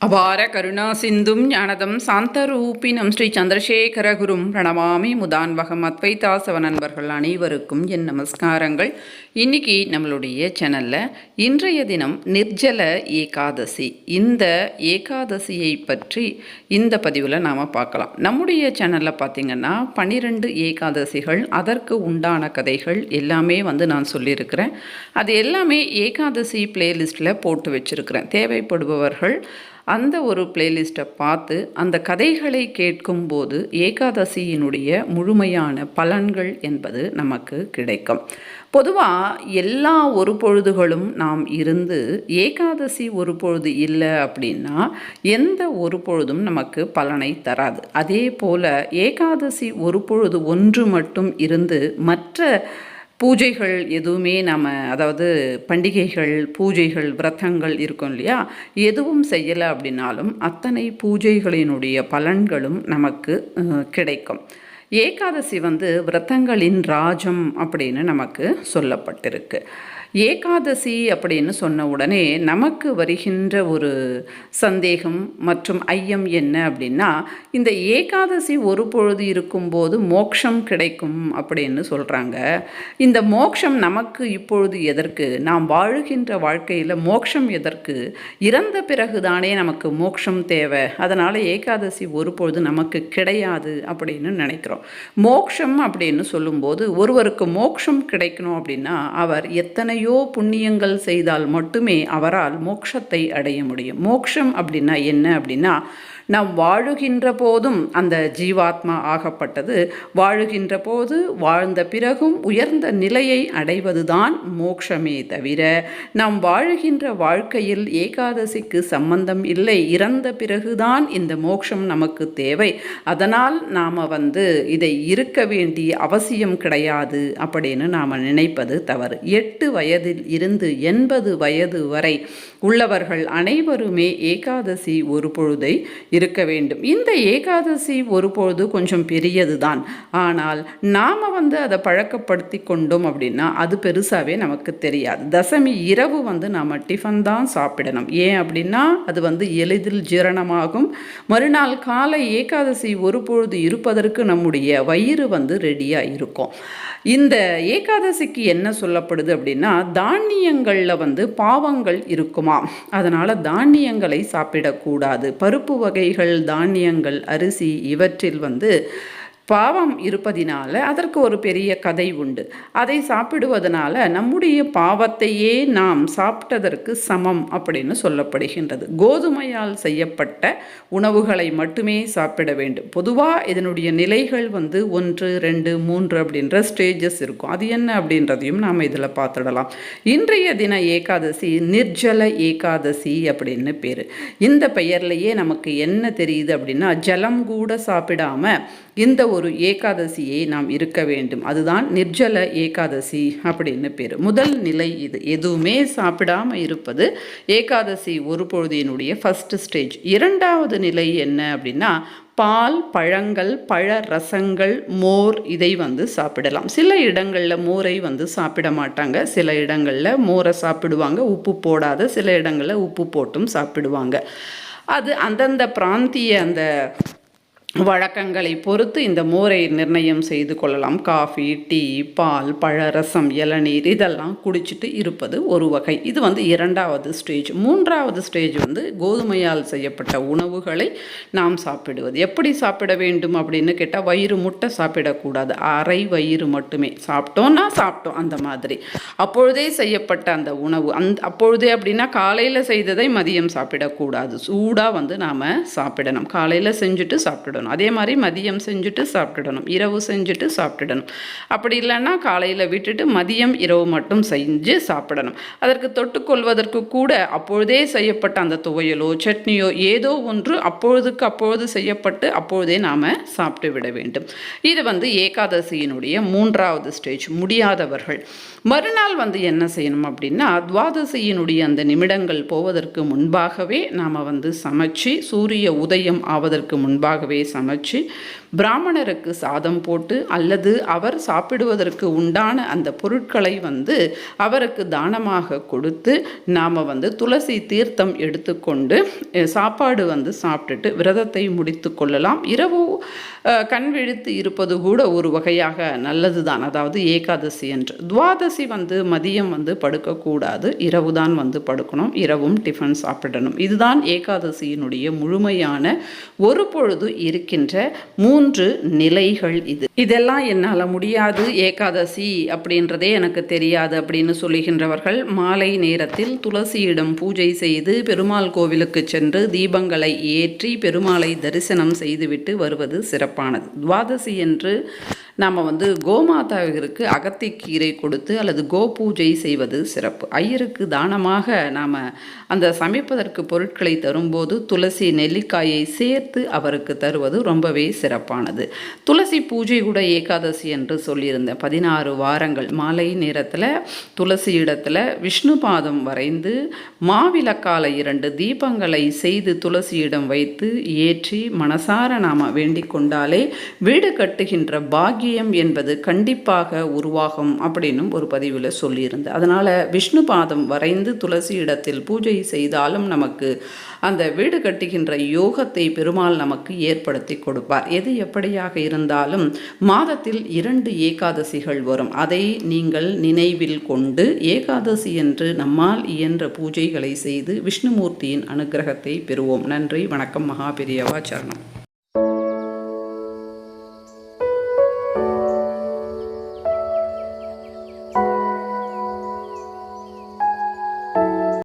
அபார கருணா சிந்தும் ஞானதம் சாந்தரூபினம் ஸ்ரீ சந்திரசேகரகுரும் பிரணமாமி முதான்வகம் அத்வைதாசவ நண்பர்கள் அனைவருக்கும் என் நமஸ்காரங்கள். இன்னைக்கு நம்மளுடைய சேனலில் இன்றைய தினம் நிர்ஜல ஏகாதசி. இந்த ஏகாதசியை பற்றி இந்த பதிவில் நாம் பார்க்கலாம். நம்முடைய சேனலில் பார்த்திங்கன்னா பன்னிரெண்டு ஏகாதசிகள் அதற்கு உண்டான கதைகள் எல்லாமே வந்து நான் சொல்லியிருக்கிறேன். அது எல்லாமே ஏகாதசி பிளேலிஸ்ட்டில் போட்டு வச்சுருக்கிறேன். தேவைப்படுபவர்கள் அந்த ஒரு பிளேலிஸ்ட்டை பார்த்து அந்த கதைகளை கேட்கும்போது ஏகாதசியினுடைய முழுமையான பலன்கள் என்பது நமக்கு கிடைக்கும். பொதுவாக எல்லா ஒரு பொழுதுகளும் நாம் இருந்து ஏகாதசி ஒரு பொழுது இல்லை அப்படின்னா எந்த ஒரு பொழுதும் நமக்கு பலனை தராது. அதே போல் ஏகாதசி ஒரு பொழுது ஒன்று மட்டும் இருந்து மற்ற பூஜைகள் எதுவுமே நம்ம அதாவது பண்டிகைகள் பூஜைகள் விரதங்கள் இருக்கும் இல்லையா? எதுவும் செய்யலை அப்படின்னாலும் அத்தனை பூஜைகளினுடைய பலன்களும் நமக்கு கிடைக்கும். ஏகாதசி வந்து விரதங்களின் ராஜம் அப்படின்னு நமக்கு சொல்லப்பட்டிருக்கு. ஏகாதசி அப்படின்னு சொன்ன உடனே நமக்கு வருகின்ற ஒரு சந்தேகம் மற்றும் ஐயம் என்ன அப்படின்னா இந்த ஏகாதசி ஒரு பொழுது இருக்கும்போது மோட்சம் கிடைக்கும் அப்படின்னு சொல்கிறாங்க இந்த மோட்சம் நமக்கு இப்பொழுது எதற்கு? நாம் வாழுகின்ற வாழ்க்கையில் மோட்சம் எதற்கு? இறந்த பிறகு தானே நமக்கு மோட்சம் தேவை. அதனால் ஏகாதசி ஒரு பொழுது நமக்கு கிடையாது அப்படின்னு நினைக்கிறோம். மோக்ஷம் அப்படின்னு சொல்லும்போது ஒருவருக்கு மோட்சம் கிடைக்கணும் அப்படின்னா அவர் எத்தனை எத்தனையோ புண்ணியங்கள் செய்தால் மட்டுமே அவரால் மோட்சத்தை அடைய முடியும். மோட்சம் அப்படின்னா என்ன அப்படின்னா நாம் வாழுகின்ற போதும் அந்த ஜீவாத்மா ஆகப்பட்டது. வாழுகின்ற போது வாழ்ந்த பிறகும் உயர்ந்த நிலையை அடைவதுதான் மோட்சமே தவிர நாம் வாழுகின்ற வாழ்க்கையில் ஏகாதசிக்கு சம்பந்தம் இல்லை. இறந்த பிறகுதான் இந்த மோட்சம் நமக்கு தேவை. அதனால் நாம் வந்து இதை இருக்க வேண்டிய அவசியம் கிடையாது அப்படின்னு நாம் நினைப்பது தவறு. எட்டு வயதில் இருந்து எண்பது வயது வரை உள்ளவர்கள் அனைவருமே ஏகாதசி ஒரு பொழுதை இருக்க வேண்டும். இந்த ஏகாதசி ஒரு பொழுது கொஞ்சம் பெரியது தான் ஆனால் நாம் வந்து அதை பழக்கப்படுத்தி கொண்டோம் அப்படின்னா அது பெருசாகவே நமக்கு தெரியாது. தசமி இரவு வந்து நாம் டிஃபன் தான் சாப்பிடணும். ஏன் அப்படின்னா அது வந்து எளிதில் ஜீரணமாகும். மறுநாள் காலை ஏகாதசி ஒரு பொழுது இருப்பதற்கு நம்முடைய வயிறு வந்து ரெடியாக இருக்கும். இந்த ஏகாதசிக்கு என்ன சொல்லப்படுது அப்படின்னா தானியங்களில் வந்து பாவங்கள் இருக்குமா? அதனால் தானியங்களை சாப்பிடக்கூடாது. பருப்பு வகைகள் தானியங்கள் அரிசி இவற்றில் வந்து பாவம் இருப்பதினால அதற்கு ஒரு பெரிய கதை உண்டு. அதை சாப்பிடுவதனால நம்முடைய பாவத்தையே நாம் சாப்பிட்டதற்கு சமம் அப்படின்னு சொல்லப்படுகின்றது. கோதுமையால் செய்யப்பட்ட உணவுகளை மட்டுமே சாப்பிட வேண்டும். பொதுவாக இதனுடைய நிலைகள் வந்து ஒன்று ரெண்டு மூன்று அப்படின்ற ஸ்டேஜஸ் இருக்கும். அது என்ன அப்படின்றதையும் நாம் இதில் பார்த்துடலாம். இன்றைய தின ஏகாதசி நிர்ஜல ஏகாதசி அப்படின்னு பேர். இந்த பெயர்லையே நமக்கு என்ன தெரியுது அப்படின்னா ஜலம் கூட சாப்பிடாம இந்த ஒரு ஒரு ஏகாதசியை நாம் இருக்க வேண்டும். அதுதான் நிர்ஜல ஏகாதசி அப்படின்னு பேர். முதல் நிலை இது. எதுவுமே சாப்பிடாம இருப்பது ஏகாதசி ஒரு பொழுதினுடைய ஃபஸ்ட்டு ஸ்டேஜ் இரண்டாவது நிலை என்ன அப்படின்னா பால் பழங்கள் பழ ரசங்கள் மோர் இதை வந்து சாப்பிடலாம். சில இடங்களில் மோரை வந்து சாப்பிட மாட்டாங்க. சில இடங்களில் மோரை சாப்பிடுவாங்க. உப்பு போடாத சில இடங்களில் உப்பு போட்டும் சாப்பிடுவாங்க. அது அந்தந்த பிராந்திய அந்த வழக்கங்களை பொறுத்து இந்த மோரை நிர்ணயம் செய்து கொள்ளலாம். காஃபி டீ பால் பழரசம் இளநீர் இதெல்லாம் குடிச்சிட்டு இருப்பது ஒரு வகை. இது வந்து இரண்டாவது ஸ்டேஜ். மூன்றாவது ஸ்டேஜ் வந்து கோதுமையால் செய்யப்பட்ட உணவுகளை நாம் சாப்பிடுவது. எப்படி சாப்பிட வேண்டும் அப்படின்னு கேட்டால் வயிறு முட்டை சாப்பிடக்கூடாது. அரை வயிறு மட்டுமே. சாப்பிட்டோன்னா சாப்பிட்டோம் அந்த மாதிரி. அப்பொழுதே செய்யப்பட்ட அந்த உணவு. அந் அப்பொழுதே அப்படின்னா காலையில் செய்ததை மதியம் சாப்பிடக்கூடாது. சூடாக வந்து நாம் சாப்பிடணும். காலையில் செஞ்சுட்டு சாப்பிடணும். அதே மாதிரி மதியம் செஞ்சுட்டு சாப்பிட்டுடணும். இரவு செஞ்சுட்டு சாப்பிட்டுடணும். அப்படி இல்லைன்னா காலையில் விட்டுட்டு மதியம் இரவு மட்டும் செஞ்சு சாப்பிடணும். அதற்கு தொட்டுக்கொள்வதற்கு கூட அப்பொழுதே செய்யப்பட்ட அந்த துவையலோ சட்னியோ ஏதோ ஒன்று அப்பொழுதுக்கு அப்பொழுது செய்யப்பட்டு அப்பொழுதே நாம் சாப்பிட்டு விட வேண்டும். இது வந்து ஏகாதசியினுடைய மூன்றாவது ஸ்டேஜ் முடியாதவர்கள். மறுநாள் வந்து என்ன செய்யணும் அப்படின்னா துவாதசியினுடைய அந்த நிமிடங்கள் போவதற்கு முன்பாகவே நாம் வந்து சமைச்சு சூரிய உதயம் ஆவதற்கு முன்பாகவே சமைச்சு பிராமணருக்கு சாதம் போட்டு அல்லது அவர் சாப்பிடுவதற்கு உண்டான அந்த பொருட்களை வந்து அவருக்கு தானமாக கொடுத்து நாம் வந்து துளசி தீர்த்தம் எடுத்துக்கொண்டு சாப்பாடு வந்து சாப்பிட்டுட்டு விரதத்தை முடித்து கொள்ளலாம். இரவு கண் விழித்து இருப்பது கூட ஒரு வகையாக நல்லது தான் அதாவது ஏகாதசி என்று. துவாதசி வந்து மதியம் வந்து படுக்கக்கூடாது. இரவு தான் வந்து படுக்கணும். இரவும் டிஃபன் சாப்பிடணும். இதுதான் ஏகாதசியினுடைய முழுமையான ஒரு பொழுது இருக்கின்ற மூன்று நிலைகள் இது. இதெல்லாம் என்னால் முடியாது ஏகாதசி அப்படின்றதே எனக்கு தெரியாது அப்படின்னு சொல்லுகின்றவர்கள் மாலை நேரத்தில் துளசியிடம் பூஜை செய்து பெருமாள் கோவிலுக்கு சென்று தீபங்களை ஏற்றி பெருமாளை தரிசனம் செய்துவிட்டு வருவது சிறப்பானது. துவாதசி என்று நாம் வந்து கோமாதாவிற்கு அகத்திக்கீரை கொடுத்து அல்லது கோ பூஜை செய்வது சிறப்பு. ஐயருக்கு தானமாக நாம் அந்த சமைப்பதற்கு பொருட்களை தரும்போது துளசி நெல்லிக்காயை சேர்த்து அவருக்கு தருவது ரொம்பவே சிறப்பானது. துளசி பூஜை கூட ஏகாதசி என்று சொல்லியிருந்தேன். பதினாறு வாரங்கள் மாலை நேரத்தில் துளசி இடத்துல விஷ்ணு பாதம் வரைந்து மாவிளக்கால இரண்டு தீபங்களை செய்து துளசியிடம் வைத்து ஏற்றி மனசார நாம் வேண்டிக் கொண்டாலே வீடு கட்டுகின்ற பாக்கியம் என்பது கண்டிப்பாக உருவாகும் அப்படின்னும் ஒரு பதிவில் சொல்லியிருந்தது அதனால் விஷ்ணு பாதம் வரைந்து துளசி இடத்தில் பூஜை செய்தாலும் நமக்கு அந்த வீடு கட்டுகின்ற யோகத்தை பெருமாள் நமக்கு ஏற்படுத்தி கொடுப்பார். எது எப்படியாக இருந்தாலும் மாதத்தில் இரண்டு ஏகாதசிகள் வரும். அதை நீங்கள் நினைவில் கொண்டு ஏகாதசி என்று நம்மால் இயன்ற பூஜைகளை செய்து விஷ்ணுமூர்த்தியின் அனுக்கிரகத்தை பெறுவோம். நன்றி வணக்கம் மகாபெரியவா சரணம்.